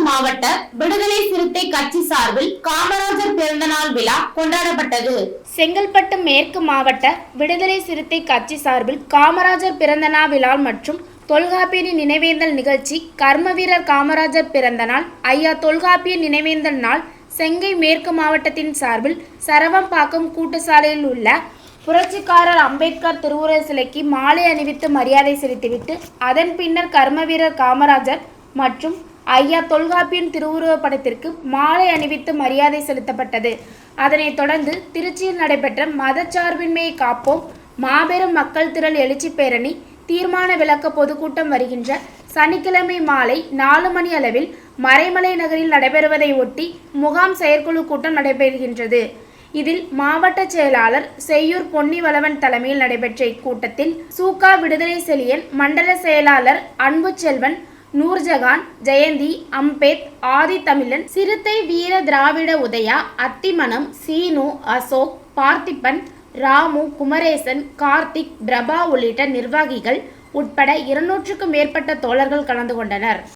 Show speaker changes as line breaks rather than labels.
மாவட்ட விடுதலை சிறுத்தை கட்சி சார்பில் காமராஜர் பிறந்தநாள் விழா கொண்டாடப்பட்டது.
செங்கல்பட்டு மேற்கு மாவட்ட விடுதலை சிறுத்தை கட்சி சார்பில் காமராஜர் பிறந்தநாள் விழா மற்றும் தொல்காப்பியரின் நினைவேந்தல் நிகழ்ச்சி கர்மவீரர் காமராஜர் பிறந்தநாள் ஐயா தொல்காப்பிய நினைவேந்தல் நாள் செங்கை மேற்கு மாவட்டத்தின் சார்பில் சரவம்பாக்கம் கூட்டுசாலையில் உள்ள புரட்சிக்காரர் அம்பேத்கர் திருவுருவ சிலைக்கு மாலை அணிவித்து மரியாதை செலுத்திவிட்டு அதன் பின்னர் கர்மவீரர் காமராஜர் மற்றும் ஐயா தொல்காப்பியன் திருவுருவப் படத்திற்கு மாலை அணிவித்து மரியாதை செலுத்தப்பட்டது. அதனைத் தொடர்ந்து திருச்சியில் நடைபெற்ற மதச்சார்பின்மையை காப்போம் மாபெரும் மக்கள் திரள் எழுச்சி பேரணி தீர்மான விளக்க பொதுக்கூட்டம் வருகின்ற சனிக்கிழமை மாலை நாலு மணி அளவில் மறைமலை நகரில் நடைபெறுவதை ஒட்டி முகாம் செயற்குழு கூட்டம் நடைபெறுகின்றது. இதில் மாவட்ட செயலாளர் செய்யூர் பொன்னிவளவன் தலைமையில் நடைபெற்ற இக்கூட்டத்தில் சூகா விடுதலை செழியன் மண்டல செயலாளர் அன்பு செல்வன் நூர்ஜஹான் ஜெயந்தி அம்பேத் ஆதித்தமிழன் சிறுத்தை வீர திராவிட உதயா அத்திமனம் சீனு அசோக் பார்த்திபன் ராமு குமரேசன் கார்த்திக் பிரபா உள்ளிட்ட நிர்வாகிகள் உட்பட இருநூற்றுக்கும் மேற்பட்ட தோழர்கள் கலந்து கொண்டனர்.